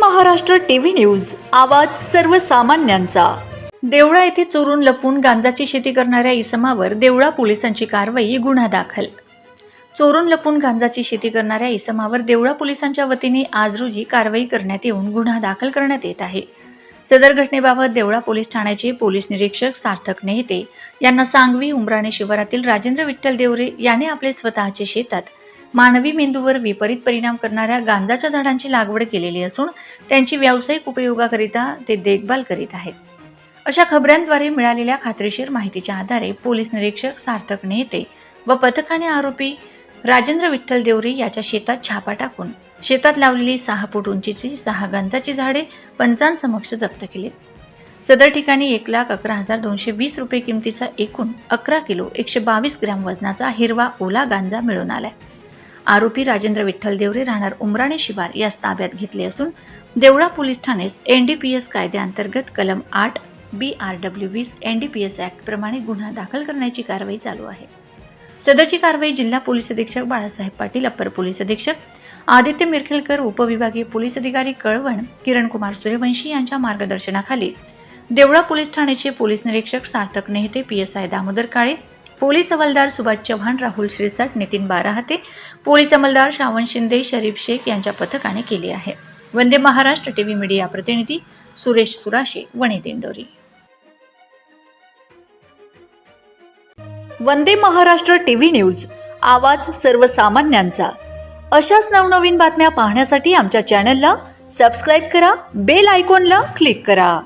Maharashtra TV news आवाज सर्वसामान्यांचा. देवळा येथे चोरून लपून गांजाची शेती करणाऱ्या इसमावर देवळा पोलिसांची कारवाई गुन्हा दाखल. चोरून लपून गांजाची शेती करणाऱ्या इसमावर देवळा पोलिसांच्या वतीने आज रोजी कारवाई करण्यात येऊन गुन्हा दाखल करण्यात येत आहे. सदर घटनेबाबत देवळा पोलीस ठाण्याचे पोलीस निरीक्षक सार्थक नेहते यांना सांगवी उमराणे शिवारातील राजेंद्र विठ्ठल देवरे याने आपले स्वतःचे शेतात मानवी मेंदूवर विपरीत परिणाम करणाऱ्या गांजाच्या झाडांची लागवड केलेली असून त्यांची व्यावसायिक उपयोगाकरिता ते देखभाल करीत आहेत. अशा खबऱ्यांद्वारे मिळालेल्या खात्रीशीर माहितीच्या आधारे पोलीस निरीक्षक सार्थक नेते व पथकाने आरोपी राजेंद्र विठ्ठल देवरे याच्या शेतात छापा टाकून शेतात लावलेली सहा फूट उंचीची सहा गांजाची झाडे पंचांसमक्ष जप्त केली सदर ठिकाणी एक लाख अकरा हजार दोनशे वीस रुपये किमतीचा एकूण अकरा किलो एकशे बावीस ग्रॅम वजनाचा हिरवा ओला गांजा मिळून आलाय. आरोपी राजेंद्र विठ्ठल देवरे राहणार उमराणे शिवार यास ताब्यात घेतले असून देवळा पोलीस ठाणेस एन डी पी एस कायद्याअंतर्गत कलम आठ बी आर डब्ल्यू वीस एन डी पी एस ॲक्टप्रमाणे गुन्हा दाखल करण्याची कारवाई चालू आहे. सदरची कारवाई जिल्हा पोलीस अधीक्षक बाळासाहेब पाटील अप्पर पोलीस अधीक्षक आदित्य मिरखेलकर उपविभागीय पोलीस अधिकारी कळवण किरणकुमार सूर्यवंशी यांच्या मार्गदर्शनाखाली देवळा पोलीस ठाण्याचे पोलीस निरीक्षक Sarthak Nehate P S I Damodar Kale police हवालदार सुभाष चव्हाण राहुल श्रीसट नितीन बाराहते पोलीस अंमलदार श्रावण शिंदे शरीफ शेख यांच्या पथकाने केली आहे. वंदे महाराष्ट्र टीव्ही मीडिया प्रतिनिधी सुरेश सुराशे वणी दिंडोरी. वंदे महाराष्ट्र टीव्ही न्यूज आवाज सर्वसामान्यांचा. अशाच नवनवीन बातम्या पाहण्यासाठी आमच्या चॅनलला सबस्क्राईब करा बेल आयकॉनला क्लिक करा.